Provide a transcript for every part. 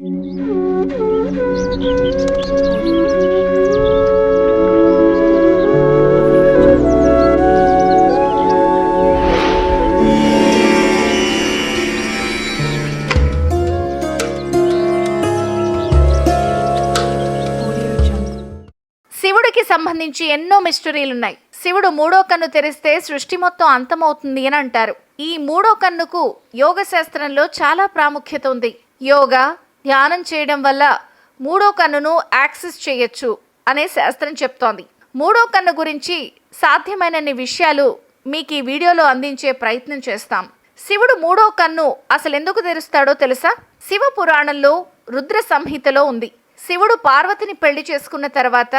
శివుడికి సంబంధించి ఎన్నో మిస్టరీలున్నాయి. శివుడు మూడో కన్ను తెరిస్తే సృష్టి మొత్తం అంతమవుతుంది అని అంటారు. ఈ మూడో కన్నుకు యోగ శాస్త్రంలో చాలా ప్రాముఖ్యత ఉంది. యోగా ధ్యానం చేయడం వల్ల మూడో కన్నును యాక్సెస్ చేయొచ్చు అనే శాస్త్రం చెప్తోంది. మూడో కన్ను గురించి సాధ్యమైనన్ని విషయాలు మీకు ఈ వీడియోలో అందించే ప్రయత్నం చేస్తాం. శివుడు మూడో కన్ను అసలు ఎందుకు తెరుస్తాడో తెలుసా? శివ పురాణంలో రుద్ర సంహితలో ఉంది. శివుడు పార్వతిని పెళ్ళి చేసుకున్న తర్వాత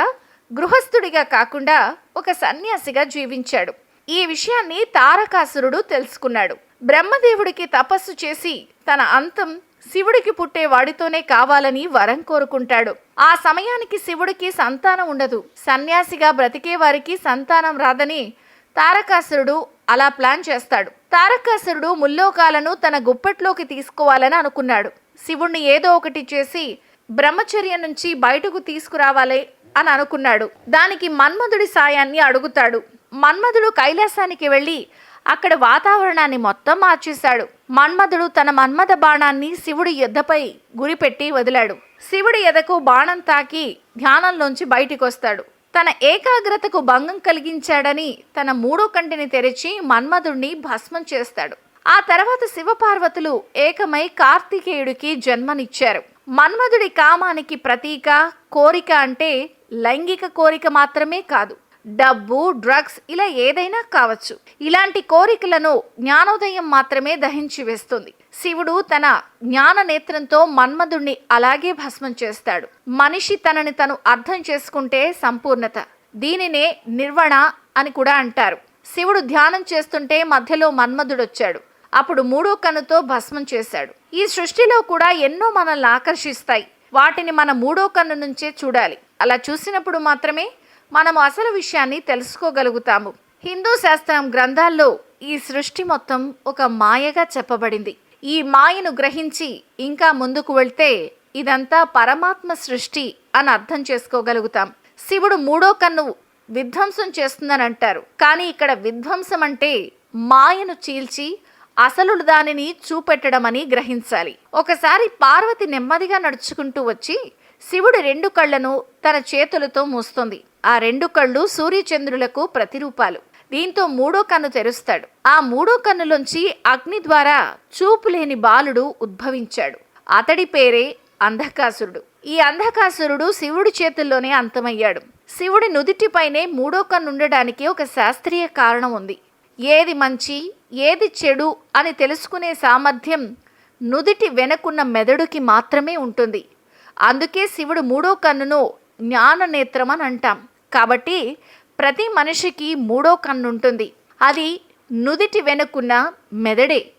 గృహస్థుడిగా కాకుండా ఒక సన్యాసిగా జీవించాడు. ఈ విషయాన్ని తారకాసురుడు తెలుసుకున్నాడు. బ్రహ్మదేవుడికి తపస్సు చేసి తన అంతం శివుడికి పుట్టే వాడితోనే కావాలని వరం కోరుకుంటాడు. ఆ సమయానికి శివుడికి సంతానం ఉండదు. సన్యాసిగా బ్రతికే వారికి సంతానం రాదని తారకాసురుడు అలా ప్లాన్ చేస్తాడు. తారకాసురుడు ముల్లోకాలను తన గుప్పెట్లోకి తీసుకోవాలని అనుకున్నాడు. శివుణ్ణి ఏదో ఒకటి చేసి బ్రహ్మచర్య నుంచి బయటకు తీసుకురావాలి అని అనుకున్నాడు. దానికి మన్మధుడి సాయాన్ని అడుగుతాడు. మన్మధుడు కైలాసానికి వెళ్ళి అక్కడ వాతావరణాన్ని మొత్తం మార్చేశాడు. మన్మధుడు తన మన్మథ బాణాన్ని శివుడి ఎద్దపై గురిపెట్టి వదిలాడు. శివుడి ఎదకు బాణం తాకి ధ్యానంలోంచి బయటికొస్తాడు. తన ఏకాగ్రతకు భంగం కలిగించాడని తన మూడో కంటిని తెరిచి మన్మధుడిని భస్మం చేస్తాడు. ఆ తర్వాత శివపార్వతులు ఏకమై కార్తికేయుడికి జన్మనిచ్చారు. మన్మధుడి కామానికి ప్రతీక కోరిక అంటే లైంగిక కోరిక మాత్రమే కాదు. డబ్బు డ్రగ్స్ ఇలా ఏదైనా కావచ్చు. ఇలాంటి కోరికలను జ్ఞానోదయం మాత్రమే దహించి వేస్తుంది. శివుడు తన జ్ఞాన నేత్రంతో మన్మధుణ్ణి అలాగే భస్మం చేస్తాడు. మనిషి తనని తను అర్థం చేసుకుంటే సంపూర్ణత. దీనినే నిర్వణ అని కూడా అంటారు. శివుడు ధ్యానం చేస్తుంటే మధ్యలో మన్మధుడొచ్చాడు. అప్పుడు మూడో కన్నుతో భస్మం చేశాడు. ఈ సృష్టిలో కూడా ఎన్నో మనల్ని ఆకర్షిస్తాయి. వాటిని మన మూడో కన్ను నుంచే చూడాలి. అలా చూసినప్పుడు మాత్రమే మనం అసలు విషయాన్ని తెలుసుకోగలుగుతాము. హిందూ శాస్త్రం గ్రంథాల్లో ఈ సృష్టి మొత్తం ఒక మాయగా చెప్పబడింది. ఈ మాయను గ్రహించి ఇంకా ముందుకు వెళ్తే ఇదంతా పరమాత్మ సృష్టి అని అర్థం చేసుకోగలుగుతాం. శివుడు మూడో కన్ను విధ్వంసం చేస్తుందని అంటారు. కానీ ఇక్కడ విధ్వంసం అంటే మాయను చీల్చి అసలు దానిని చూపెట్టడమని గ్రహించాలి. ఒకసారి పార్వతి నెమ్మదిగా నడుచుకుంటూ వచ్చి శివుడి రెండు కళ్ళను తన చేతులతో మూస్తుంది. ఆ రెండు కళ్ళు సూర్యచంద్రులకు ప్రతిరూపాలు. దీంతో మూడో కన్ను తెరుస్తాడు. ఆ మూడో కన్నులోంచి అగ్ని ద్వారా చూపు లేని బాలుడు ఉద్భవించాడు. అతడి పేరే అంధకాసురుడు. ఈ అంధకాసురుడు శివుడి చేతుల్లోనే అంతమయ్యాడు. శివుడి నుదిటిపైనే మూడో కన్ను ఉండడానికి ఒక శాస్త్రీయ కారణం ఉంది. ఏది మంచి ఏది చెడు అని తెలుసుకునే సామర్థ్యం నుదిటి వెనకున్న మెదడుకి మాత్రమే ఉంటుంది. అందుకే శివుడు మూడో కన్నును జ్ఞాన నేత్రం అని అంటాం. కాబట్టి ప్రతి మనిషికి మూడో కన్ను ఉంటుంది అది నుదిటి వెనుకున్న మెదడే.